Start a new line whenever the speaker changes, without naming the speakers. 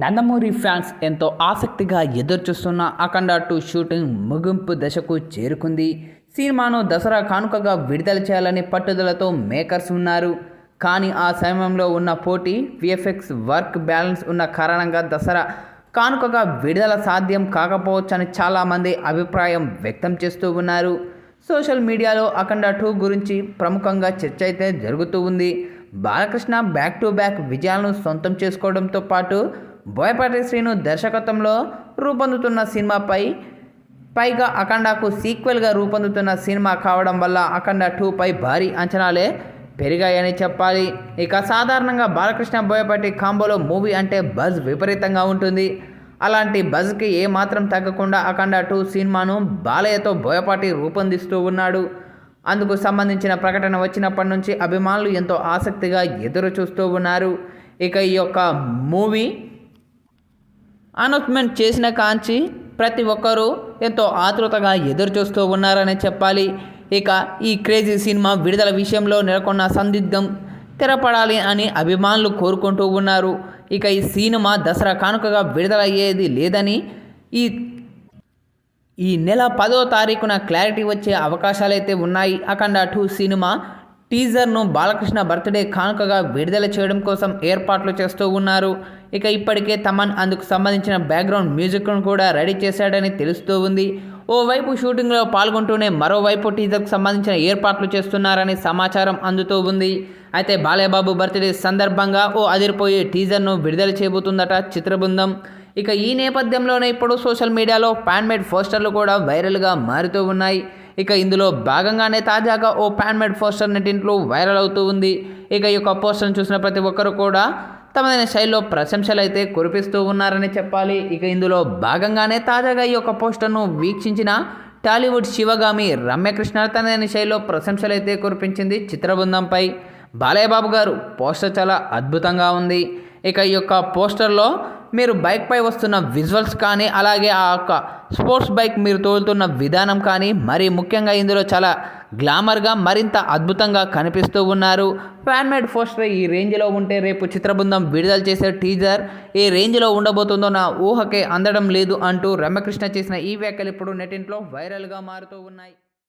Nandamuri fans ఎంతో ఆసక్తిగా ఎదురుచూస్తున్న అఖండ టూ షూటింగ్ ముగింపు దశకు చేరుకుంది. సినిమాను దసరా కానుకగా విడుదల చేయాలని పట్టుదలతో మేకర్స్ ఉన్నారు. కానీ ఆ సమయంలో ఉన్న పోటీ విఎఫ్ఎక్స్ వర్క్ బ్యాలెన్స్ ఉన్న కారణంగా దసరా కానుకగా విడుదల సాధ్యం కాకపోవచ్చని చాలామంది అభిప్రాయం వ్యక్తం చేస్తూ ఉన్నారు. సోషల్ మీడియాలో అఖండ టూ గురించి ప్రముఖంగా చర్చ అయితే జరుగుతూ ఉంది. బాలకృష్ణ బ్యాక్ టు బ్యాక్ విజయాలను సొంతం చేసుకోవడంతో పాటు బోయపాటి శ్రీను దర్శకత్వంలో రూపొందుతున్న సినిమాపై పైగా అఖండకు సీక్వెల్గా రూపొందుతున్న సినిమా కావడం వల్ల అఖండ టూపై భారీ అంచనాలే పెరిగాయని చెప్పాలి. ఇక సాధారణంగా బాలకృష్ణ బోయపాటి కాంబోలో మూవీ అంటే బజ్ విపరీతంగా ఉంటుంది. అలాంటి బజ్కి ఏమాత్రం తగ్గకుండా అఖండ టూ సినిమాను బాలయ్యతో బోయపాటి రూపొందిస్తూ ఉన్నాడు. అందుకు సంబంధించిన ప్రకటన వచ్చినప్పటి నుంచి అభిమానులు ఎంతో ఆసక్తిగా ఎదురు చూస్తూ ఉన్నారు. ఇక ఈ యొక్క మూవీ అనౌన్స్మెంట్ చేసిన కాంచి ప్రతి ఒక్కరూ ఎంతో ఆతృతగా ఎదురు చూస్తూ ఉన్నారని చెప్పాలి. ఇక ఈ క్రేజీ సినిమా విడుదల విషయంలో నెలకొన్న సందిగ్ధం తెరపడాలి అని అభిమానులు కోరుకుంటూ ఉన్నారు. ఇక ఈ సినిమా దసరా కానుకగా విడుదలయ్యేది లేదని ఈ ఈ నెల పదో తారీఖున క్లారిటీ వచ్చే అవకాశాలైతే ఉన్నాయి. అఖండ టూ సినిమా టీజర్ను బాలకృష్ణ బర్త్డే కానుకగా విడుదల చేయడం కోసం ఏర్పాట్లు చేస్తూ ఉన్నారు. ఇక ఇప్పటికే తమన్ అందుకు సంబంధించిన బ్యాక్గ్రౌండ్ మ్యూజిక్ను కూడా రెడీ చేశాడని తెలుస్తూ ఉంది. ఓవైపు షూటింగ్లో పాల్గొంటూనే మరోవైపు టీజర్కు సంబంధించిన ఏర్పాట్లు చేస్తున్నారని సమాచారం అందుతూ ఉంది. అయితే బాలయ్యబాబు బర్త్డే సందర్భంగా ఓ అదిరిపోయే టీజర్ను విడుదల చేయబోతుందట చిత్రబృందం. ఇక ఈ నేపథ్యంలోనే ఇప్పుడు సోషల్ మీడియాలో ప్యాన్ మేడ్ పోస్టర్లు కూడా వైరల్గా మారుతూ ఉన్నాయి. ఇక ఇందులో భాగంగానే తాజాగా ఓ ప్యాన్ మేడ్ పోస్టర్ నెటింట్లో వైరల్ అవుతూ ఉంది. ఇక ఈ యొక్క పోస్టర్ను చూసిన ప్రతి ఒక్కరు కూడా తమదైన శైలిలో ప్రశంసలు అయితే కురిపిస్తూ ఉన్నారని చెప్పాలి. ఇక ఇందులో భాగంగానే తాజాగా ఈ యొక్క పోస్టర్ను వీక్షించిన టాలీవుడ్ శివగామి రమ్యకృష్ణ తనదైన శైలిలో ప్రశంసలు అయితే కురిపించింది చిత్రబృందంపై. బాలయ్యబాబు గారు పోస్టర్ చాలా అద్భుతంగా ఉంది. ఇక ఈ యొక్క పోస్టర్లో మీరు బైక్పై వస్తున్న విజువల్స్ కానీ అలాగే ఆ యొక్క స్పోర్ట్స్ బైక్ మీరు తోలుతున్న విధానం కానీ మరి ముఖ్యంగా ఇందులో చాలా గ్లామర్గా మరింత అద్భుతంగా కనిపిస్తూ ఉన్నారు. ఫ్యాన్ మేడ్ పోస్టర్ ఈ రేంజ్లో ఉంటే రేపు చిత్రబృందం విడుదల చేసే టీజర్ ఏ రేంజ్లో ఉండబోతుందో నా ఊహకే అందడం లేదు అంటూ రమ్యకృష్ణ చేసిన ఈ వ్యాఖ్యలు ఇప్పుడు నెటింట్లో వైరల్గా మారుతూ ఉన్నాయి.